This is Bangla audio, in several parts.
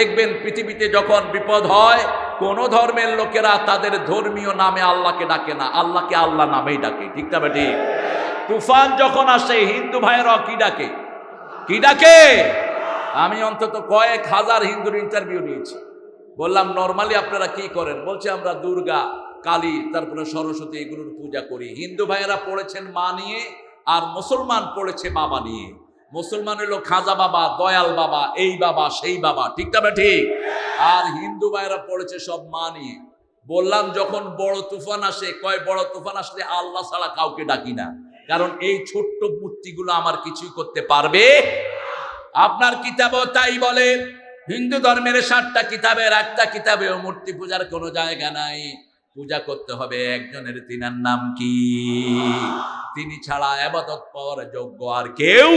দেখবেন পৃথিবীতে যখন বিপদ হয়, কোন ধর্মের লোকেরা তাদের ধর্মীয় নামে আল্লাহকে ডাকে না। আল্লাহকে আল্লাহ নামেই ডাকে। ঠিক না ঠিক তুফান যখন আসে, হিন্দু ভাইয়েরা কি ডাকে? কি ডাকে? আমি অন্তত কয়েক হাজার হিন্দুর ইন্টারভিউ নিয়েছি। বললাম নর্মালি আপনারা কি করেন? বলছে, আমরা দুর্গা, কালী, তারপরে সরস্বতী এগুলোর পূজা করি। হিন্দু ভাইয়েরা পড়েছেন মা নিয়ে আর মুসলমান পড়েছে বাবা নিয়ে। মুসলমান হলো খাজা বাবা, দয়াল বাবা, এই বাবা, সেই বাবা। ঠিক না ঠিক? আর হিন্দু ভাইরা পড়েছে সব মা নিয়ে বললাম, যখন বড় তুফান আসে, কয় বড় তুফান আসলে আল্লাহ ছাড়া কাউকে ডাকি না। কারণ এই ছোট্ট মূর্তিগুলো আমার কিছুই করতে পারবে আপনার কিতাবও তাই বলে, হিন্দু ধর্মের ষাটটা কিতাবের একটা কিতাবেও মূর্তি পূজার কোনো জায়গা নাই। পূজা করতে হবে। একজনের তিনার নাম কি? তিনি ছাড়া আবাদত পর যোগ্য আর কেউ?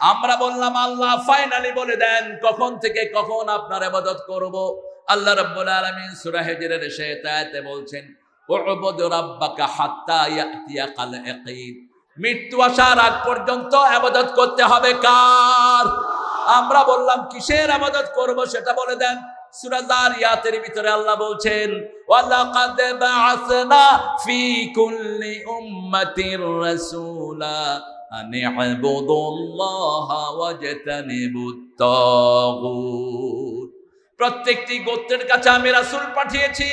আমরা বললাম, আল্লাহ ফাইনালি বলে দেন, কখন থেকে কখন আপনার আবাদত করব? আল্লাহ রাব্বুল আলামিন সূরা হিজরের শেষ বলছেন, উবুদ রাব্বাকা হাত্তা ইয়াতিয়াকাল ইয়াকিন। মৃত্যু আসার আগ পর্যন্ত আবাদত করতে হবে কার? আমরা বললাম, কিসের আবাদত করব সেটা বলে দেন। সূরা জারিয়াতের ভিতরে আল্লাহ বলছেন, ওয়ালাকাদ বাআসনা ফি কুল্লি উম্মাতির রাসূলা আন ইবুদুল্লাহা ওয়াজতানিবুত তাগুত. প্রত্যেকটি গোত্রের কাছে আমি রাসূল পাঠিয়েছি।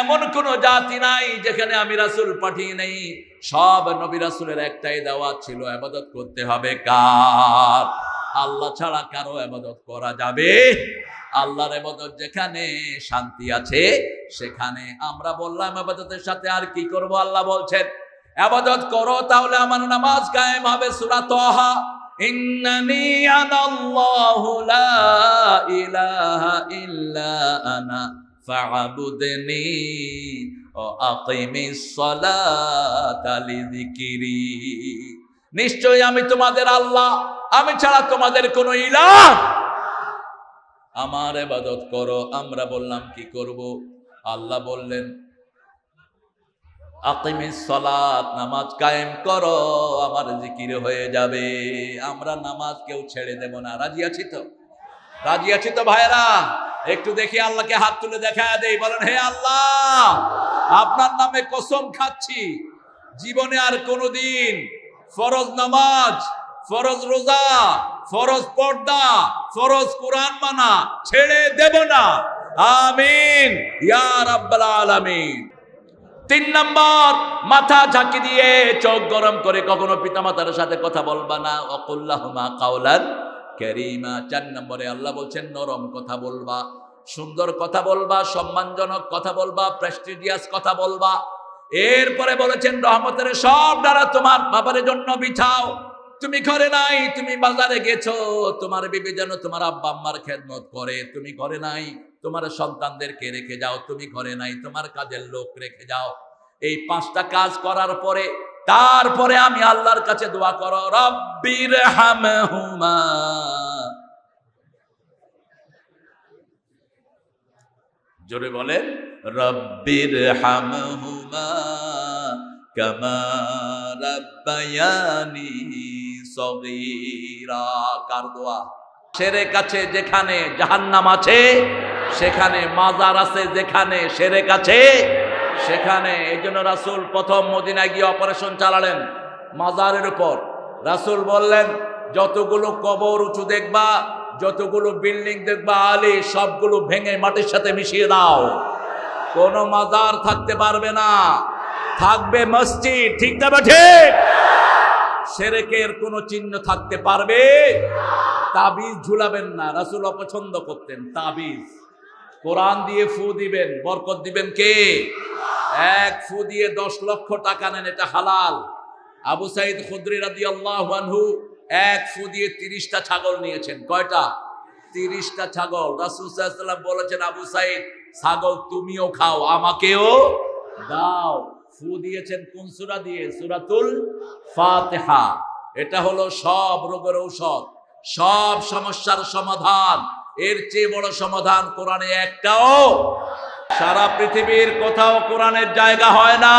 এমন কোন জাতি নাই যেখানে আমি রাসূল পাঠিয়ে নেই। সব নবী রাসূলের একটাই দাওয়াত ছিল আবাদত করতে হবে কার? আল্লাহ ছাড়া কারও আবাদত করা যাবে আল্লাহর এবাদত যেখানে শান্তি আছে, সেখানে আমরা বললাম আবাদতের সাথে আর কি করব? আল্লাহ বলছেন আবাদত করো তাহলে আমার নামাজ কায়েম হবে সূরা তাহা। ইন্নানি আনাল্লাহু লা ইলাহা ইল্লা আনা, ফা'বুদনি ও আকিমিস সালাতা লিযিকরি। নিশ্চয়ই আমি তোমাদের আল্লাহ, আমি ছাড়া তোমাদের কোনো ইলাহ আমার এবাদত করো, আমরা বললাম, কি করব? আল্লাহ বললেন সালাত, নামাজ কায়েম করো, আমার জিকির হয়ে যাবে। আমরা নামাজ কেউ ছেড়ে দেব না। রাজি আছি তো? রাজি আছি তো ভাইরা একটু দেখি আল্লাহকে হাত তুলে দেখা দেই, বলেন, হে আল্লাহ, আপনার নামে কসম খাচ্ছি। জীবনে আর কোনোদিন ফরজ নামাজ ফরজ রোজা, ফরজ পর্দা, ফরজ কোরআন মানা ছেড়ে দেব না। আমিন। আলামিন। তিন নম্বর, মাথা ঝাঁকি দিয়ে চোখ গরম করে কখনো পিতামাতার সাথে কথা বলবা না। অকুল্লাহমা কাউলান ক্যারিমা চার নম্বরে আল্লাহ বলছেন, নরম কথা বলবা, সুন্দর কথা বলবা, সম্মানজনক কথা বলবা, প্রেস্টিজিয়াস কথা বলবা। এরপরে বলেছেন, রহমতের সব দ্বারা তোমার বাবার জন্য বিছাও। তুমি ঘরে নাই, তুমি বাজারে গেছো, তোমার বিবি যেন তোমার আব্বা আম্মার খেদমত করে। তুমি ঘরে নাই, তোমার সন্তানদেরকে রেখে যাও, তুমি ঘরে নাই, তোমার কাজের লোক রেখে যাও। এই পাঁচটা কাজ করার পরে, তারপরে আমি আল্লাহর কাছে দোয়া করো, রব্বির হামহুমা। জোরে বলেন, রব্বির হামহুমা কামা রাব্বায়ানি সগীরা কার শেরে কাছে যেখানে জাহান্নাম আছে, সেখানে মাজার আছে যেখানে সেরে কাছে সেখানে এই জন্য রাসুল প্রথম মদিনায় গিয়ে অপারেশন চালালেন মাজারের উপর। রাসুল বললেন, যতগুলো কবর উঁচু দেখবা, যতগুলো বিল্ডিং দেখবা, আলি, সবগুলো ভেঙে মাটির সাথে মিশিয়ে দাও। কোনো মাজার থাকতে পারবে না। থাকবে মসজিদ, ঠিক না ঠিক? সেরেকের কোনো চিহ্ন থাকতে পারবে? তাবিজ ঝুলাবেন না, রাসুল অপছন্দ করতেন তাবিজ। কোরআন দিয়ে ফু দিবেন, বরকত দিবেন কে? এক ফু দিয়ে দশ লক্ষ টাকা নেন, এটা হালাল। আবু সাইদ খুদ্রি রাদি আল্লাহু এক ফু দিয়ে তিরিশটা ছাগল নিয়েছেন। কয়টা? তিরিশটা ছাগল। রাসুল সাল্লাম বলেছেন, আবু সাইদ, ছাগল তুমিও খাও, আমাকেও দাও। ফু দিয়েছেন কোন সুরা দিয়ে? সুরাতুল ফাতেহা। এটা হলো সব রোগের ঔষধ, সব সমস্যার সমাধান। এর চেয়ে বড় সমাধান কোরআনে একটাও। সারা পৃথিবীর কোথাও কোরআনের জায়গা হয় না।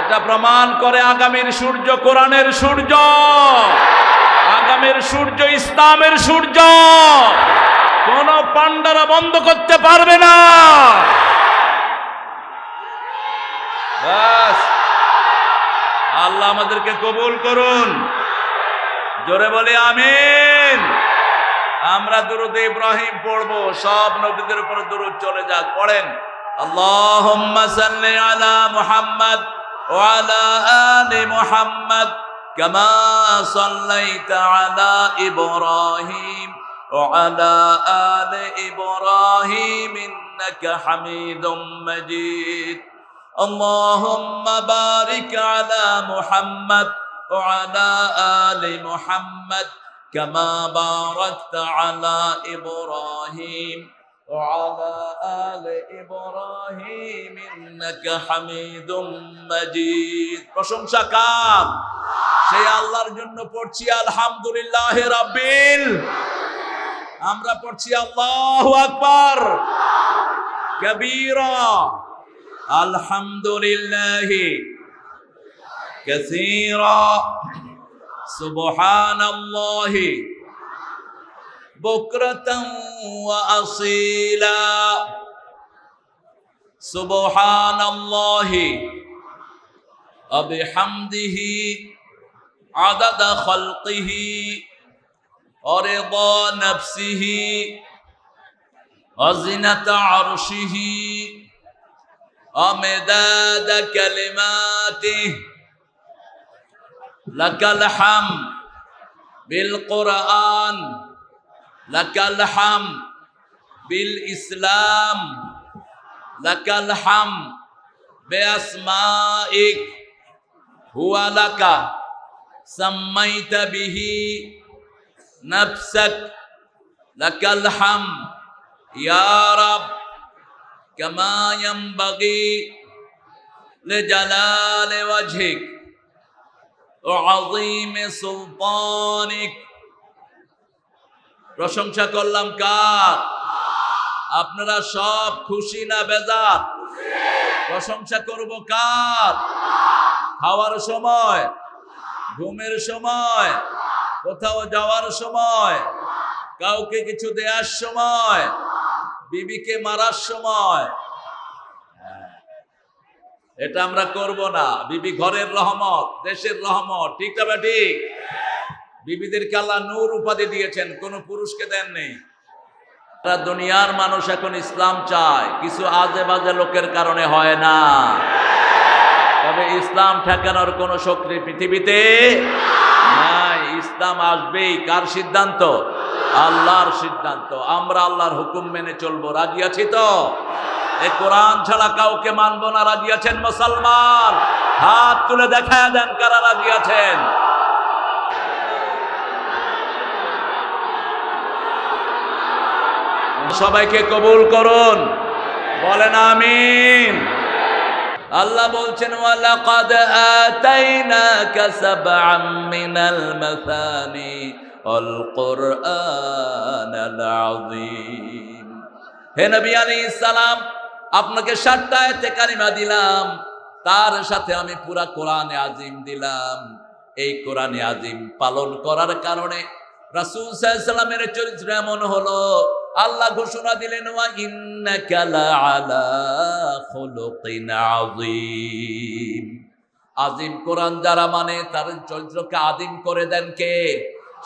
এটা প্রমাণ করে আগামীর সূর্য কোরআনের সূর্য, আগামের সূর্য ইসলামের সূর্য। কোন পান্ডারা বন্ধ করতে পারবে না। আল্লাহ আমাদেরকে কবুল করুন। জোরে বলে আমিন। আমরা দুরুদ ইব্রাহিম পড়ব, সব নবীদের উপর দুরুদ চলে যাক, পড়েন। আল্লাহুম্মা সাল্লি আলা মুহাম্মদ ওয়া আলা আলি মুহাম্মদ কামা সাল্লাইতা আলা ইব্রাহিম ওয়া আলা আলি ইব্রাহিম ইন্নাকা হামিদুম মাজিদ। اللهم بارك على محمد وعلى آل محمد كما باركت على إبراهيم وعلى آل إبراهيم إنك حميد مجيد প্রশংসা কার সেই আল্লাহর জন্য পড়ছি আলহামদুলিল্লাহ রাব্বিল আমরা পড়ছি আল্লাহু আকবার কবীরা الحمد لله كثيرا سبحان الله بكرة وأصيلا سبحان الله وبحمده عدد خلقه ورضا نفسه وزنة عرشه ومداد كلماته. لك الحمد بالقرآن لك الحمد بالإسلام لك الحمد بأسمائك. هو لك سميت به نفسك. لك الحمد يا رب. كما ينبغي لجلال وجهك وعظيم سلطانك প্রশংসা করলাম কার আপনারা সব খুশি না বেজার প্রশংসা করব কার খাওয়ার সময় ঘুমের সময় কোথাও যাওয়ার সময় কাউকে কিছু দেওয়ার সময় বিবিকে মারার সময়। এটা আমরা করব না। বিবি ঘরের রহমত, দেশের রহমত। ঠিক তবে ঠিক? বিবিদেরকে আল্লাহ নূর উপাধি দিয়েছেন, কোন পুরুষকে দেননি। সারা দুনিয়ার মানুষ এখন ইসলাম চায়, কিছু আজে বাজে লোকের কারণে হয় না। তবে ইসলাম ঠেকানোর কোন শক্তি পৃথিবীতে নাই। ইসলাম আসবেই, কার সিদ্ধান্ত? আল্লাহর সিদ্ধান্ত। আমরা আল্লাহর হুকুম মেনে চলবো। রাজি আছি তো? এ কোরআন ছাড়া কাউকে মানবো না। রাজি আছেন মুসলমান? হাত তুলে দেখা দেন কারা রাজি আছেন। সবাইকে কবুল করুন। বলেন আমিন। আল্লাহ বলছেন, ওয়ালাকাদ আতাইনাকা সাবআম মিনাল মাসানি হে নবী আলাইহিস সালাম, আপনাকে সাতটা কারিমা দিলাম। তার সাথে আমি পুরা কোরআনে আজিম দিলাম। এই কোরআনে আজিম পালন করার কারণে রাসূল সাল্লামের চরিত্র এমন হলো, আল্লাহ ঘোষণা দিলেন, ওয়া ইন্নাকা লাআলা খুলুকিন আজিম কোরআন যারা মানে তার চরিত্রকে আদিম করে দেন কে?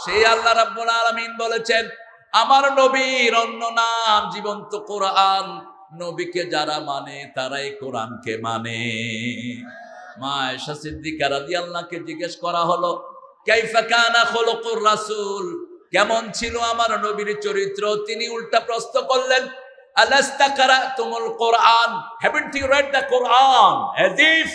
সেই আল্লাহ রাব্বুল আলামিন বলেছেন, আমার নবীর অন্য নাম জীবন্ত কোরআন, নবীকে যারা মানে তারাই কোরআনকে মানে। মা আয়েশা সিদ্দিকা রাদিয়াল্লাহকে জিজ্ঞেস করা হলো, কাইফা কানা খুলুকুর রাসূল? কেমন ছিল আমার নবীর চরিত্র? তিনি উল্টা প্রশ্ন করলেন, আলাস্তা কারা তুমুল কোরআন? Haven't you read the Quran as if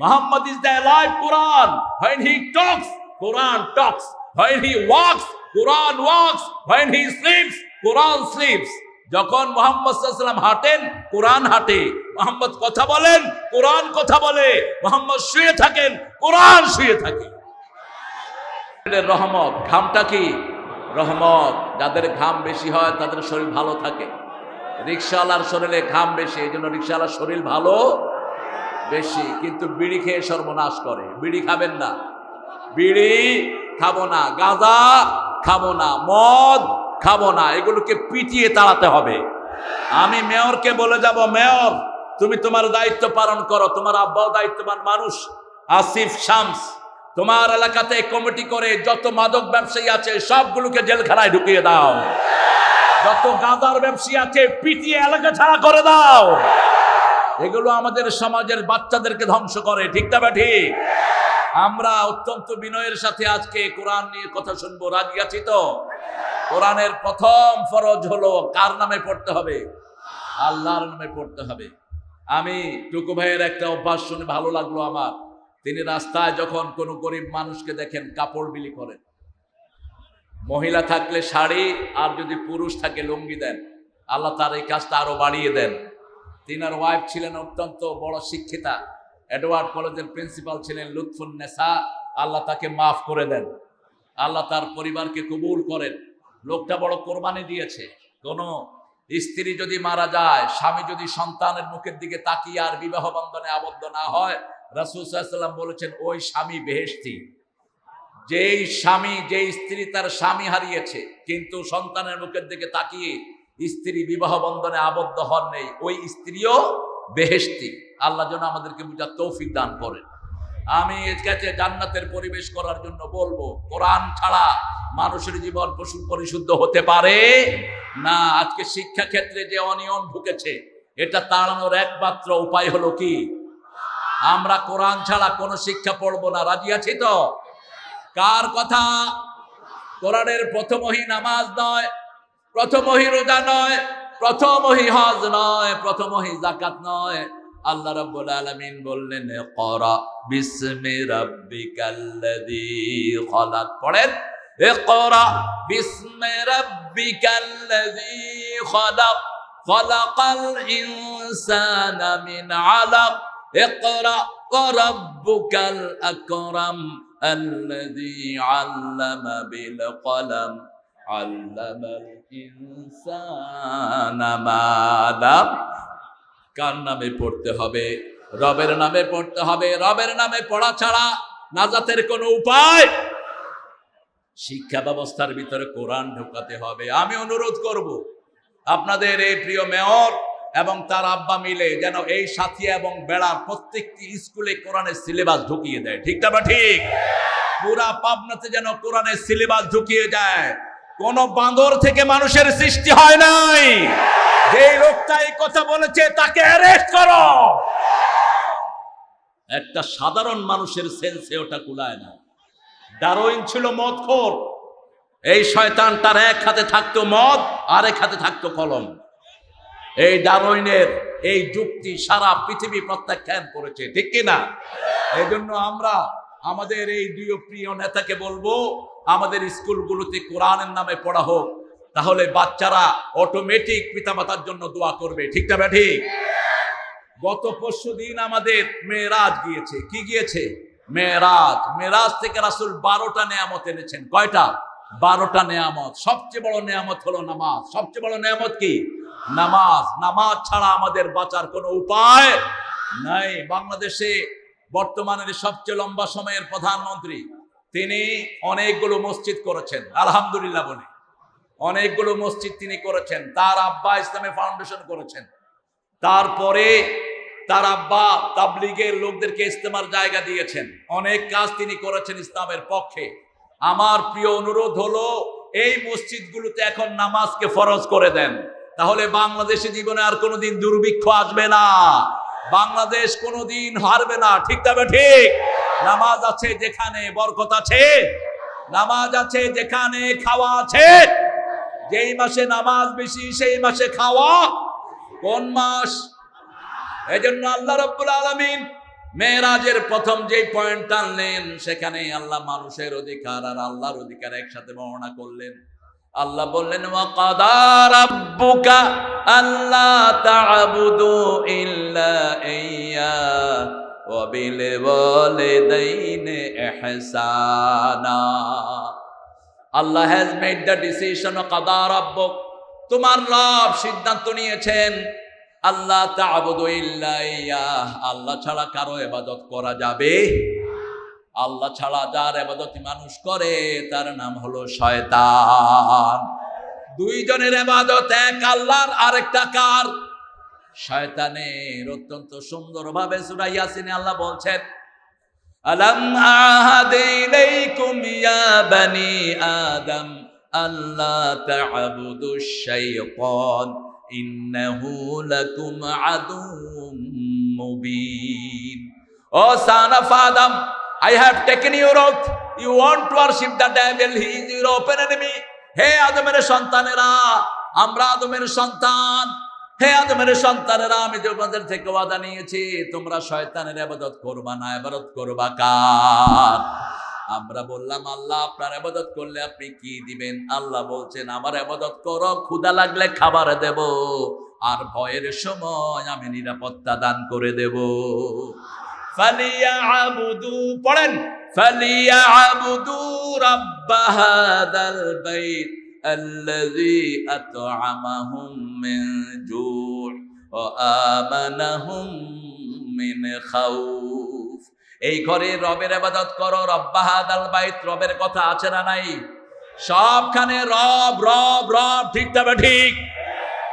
Muhammad is the alive Quran when he talks Quran talks. When he walks, Quran walks. When he sleeps, Quran sleeps. যখন মোহাম্মদ সাল্লাম হাঁটেন কোরআন হাঁটে। মোহাম্মদ কথা বলেন কোরআন কথা বলে। মোহাম্মদ শুয়ে থাকেন কোরআন শুয়ে থাকে। রহমত, ঘামটা কি? রহমত। যাদের ঘাম বেশি হয়, তাদের শরীর ভালো থাকে। রিক্সাওয়ালার শরীরে ঘাম বেশি, এই জন্য রিক্সাওয়ালার শরীর ভালো বেশি। কিন্তু বিড়ি খেয়ে সর্বনাশ করে। বিড়ি খাবেন না। বিড়ি খাব না গাঁজা, খাব না মদ, খাব না, এগুলোকে পিটিয়ে তাড়াতে হবে। আমি মেয়রকে বলে যাব, মেয়র, তুমি তোমার দায়িত্ব পালন করো, তোমার আব্বাও দায়িত্ববান মানুষ, আসিফ শামস, তোমার এলাকাতে কমিটি করে যত মাদক ব্যবসায়ী আছে, সবগুলোকে জেলখানায় ঢুকিয়ে দাও। যত গাঁদার ব্যবসায়ী আছে, পিটিয়ে এলাকা ছাড়া করে দাও। এগুলো আমাদের সমাজের বাচ্চাদেরকে ধ্বংস করে, ঠিক না ঠিক? আমরা অত্যন্ত বিনয়ের সাথে আজকে কোরআন নিয়ে কথা শুনব। রাজি আছি তো? কোরআনের প্রথম ফরজ হলো কার নামে পড়তে হবে? আল্লাহর নামে পড়তে হবে। আমি টুকু ভাইয়ের একটা অভ্যাস শুনে ভালো লাগল আমার। তিনি রাস্তায় যখন কোনো গরিব মানুষকে দেখেন, কাপড় বিলি করেন। মহিলা থাকলে শাড়ি, আর যদি পুরুষ থাকে, লুঙ্গি দেন। আল্লাহ তার এই কাজটা আরও বাড়িয়ে দেন। তিনার ওয়াইফ ছিলেন অত্যন্ত বড় শিক্ষিতা। এডওয়ার্ড কলেজের প্রিন্সিপাল ছিলেন লুৎফুন নেসা আল্লাহ তাকে মাফ করে দেন। আল্লাহ তার পরিবারকে কবুল করেন। লোকটা বড় কোরবানি দিয়েছে। কোনো স্ত্রী যদি মারা যায়, স্বামী যদি সন্তানের মুখের দিকে তাকিয়ে আর বিবাহ বন্ধনে আবদ্ধ না হয়, রাসুল সাল্লাম বলেছেন, ওই স্বামী বেহেশতি। যেই স্বামী, যেই স্ত্রী তার স্বামী হারিয়েছে, কিন্তু সন্তানের মুখের দিকে তাকিয়ে স্ত্রী বিবাহ বন্ধনে আবদ্ধ হন নেই, ওই স্ত্রীও বেহেশতি। আল্লাহ যেন আমাদেরকে বুঝার তৌফিক দান করেন। আমি কাছে জান্নাতের পরিবেশ করার জন্য বলব, কোরআন ছাড়া মানুষের জীবন পশু পরিশুদ্ধ হতে পারে না। আজকে শিক্ষা ক্ষেত্রে যে অনিয়ম ঢুকেছে এটা তাড়ানোর একমাত্র উপায় হলো কি? আমরা কোরআন ছাড়া কোনো শিক্ষা পড়ব না। রাজি আছি তো? কার কথা? কোরআনের প্রথমহি নামাজ নয়, প্রথমহি রোজা নয় প্রথমহি হজ নয় প্রথমহি জাকাত নয় আল্লাহ রাব্বুল আলামিন বললেন করা বিসমি রাব্বিকাল্লাযী খলাক পড়েন اقرأ باسم ربك الذي خلق خلق الإنسان من علق اقرأ وربك الأكرم الذي علم بالقلم علم الإنسان ما لم কার নামে পড়তে হবে রবের নামে পড়তে হবে রবের নামে পড়া ছাড়া নাজাতের কোনো উপায় শিক্ষা ব্যবস্থার ভিতরে কোরআন ঢোকাতে হবে আমি অনুরোধ করব আপনাদের এই প্রিয় মেয়র এবং তার আব্বা মিলে যেন এই সাথী এবং বেড়ার প্রত্যেকটি স্কুলে কোরআনের সিলেবাস ঢুকিয়ে দেয় ঠিকটা বা ঠিক পুরা পাবনাতে যেন কোরআনের সিলেবাস ঢুকিয়ে যায় কোন বাঁদর থেকে মানুষের সৃষ্টি হয় নাই। যে লোকটা এই কথা বলেছে, তাকে অ্যারেস্ট করো। একটা সাধারণ মানুষের সেন্সে ওটা কুলায় না। ডারোইন ছিল মদখোর। এই শয়তান তার এক হাতে থাকতো মদ, আর এক হাতে থাকতো কলম। এই ডারোইনের এই যুক্তি সারা পৃথিবী প্রত্যাখ্যান করেছে, ঠিক কিনা এই জন্য আমরা আমাদের এই দুই প্রিয় নেতাকে বলব আমাদের স্কুলগুলোতে কোরআনের নামে পড়া হোক, তাহলে বাচ্চারা অটোমেটিক পিতামাতার জন্য দোয়া করবে। ঠিকটা না ঠিক গত পরশু দিন আমাদের মেয়েরাজ গিয়েছে। কি গিয়েছে? মেয়েরাজ। মেয়েরাজ থেকে রাসুল বারোটা নেয়ামত এনেছেন। কয়টা? বারোটা নেয়ামত। সবচেয়ে বড় নেয়ামত হলো নামাজ। সবচেয়ে বড় নেয়ামত কি? নামাজ। নামাজ ছাড়া আমাদের বাঁচার কোনো উপায় নাই। বাংলাদেশে বর্তমানের সবচেয়ে লম্বা সময়ের প্রধানমন্ত্রী তিনি অনেকগুলো মসজিদ করেছেন, আলহামদুলিল্লাহ বলে। অনেকগুলো মসজিদ তিনি করেছেন, তার আব্বা ইসলামী ফাউন্ডেশন করেছেন। তারপরে তার আব্বা তাবলিগের লোকদেরকে ইস্তেমার জায়গা দিয়েছেন। অনেক কাজ তিনি করেছেন ইসলামের পক্ষে। আমার প্রিয় অনুরোধ হলো, এই মসজিদগুলোতে এখন নামাজকে ফরজ করে দেন। তাহলে বাংলাদেশে জীবনে আর কোনোদিন দুর্ভিক্ষ আসবে না। বাংলাদেশ কোনোদিন হারবে না, ঠিক তবে ঠিক? নামাজ আছে যেখানে বরকত আছে। নামাজ আছে যেখানে খাওয়া আছে। যেই মাসে নামাজ বেশি, সেই মাসে খাওয়া। কোন মাস? এই জন্য আল্লাহ রব্বুল আলমিন মেয়েরাজের প্রথম যে পয়েন্ট টানলেন সেখানে আল্লাহ মানুষের অধিকার আর আল্লাহর অধিকার একসাথে বর্ণনা করলেন। আল্লাহ বললেন আল্লাহ ইল্লা আল্লাহ হ্যাজ মেড দ্য ডিসিশন কাদা রাব্বুক। তোমার রব সিদ্ধান্ত নিয়েছেন। আল্লাহ আল্লাহ ছাড়া কারও ইবাদত করা যাবে? আল্লাহ ছাড়া যার এবাদতি মানুষ করে, তার নাম হলো শয়তান। দুইজনের এবাদত এক, আল্লাহর আরেকটা কার? শয়তানের অত্যন্ত সুন্দরভাবে সূরা ইয়াসিনে আল্লাহ বলছেন, আলম আহাদ ইলাইকুম ইয়া বানি আদম আল্লাহ তা'বুদুশ শাইতান, ইন্নাহু লাকুম আদুম মুবিন। ও son of Adam I have taken your oath you want to worship the devil he is your open enemy হে আদমের সন্তানেরা, আমরা আদমের সন্তান হে আদমের সন্তানেরা, আমি তোমাদের থেকে ওয়াদা নিয়েছি, তোমরা শয়তানের আবাদত করবা না, আবাদত করবা কার? আমরা বললাম, আল্লাহ আপনার আবাদত করলে আপনি কি দিবেন? আল্লাহ বলছেন, আমার আবাদত করো ক্ষুদা লাগলে খাবার দেব, আর ভয়ের সময় আমি নিরাপত্তা দান করে দেব। ফালিয়াবুদু, পড়েন, ফালিয়াবুদু রাব্ব হাদাল الذي أطعمهم من جوع وآمنهم من خوف এই ঘরে রবের আবাদত করো রব্বাহাদাল বাইত রবের কথা আছে না নাই সবখানে রব রব রব ঠিক তবে ঠিক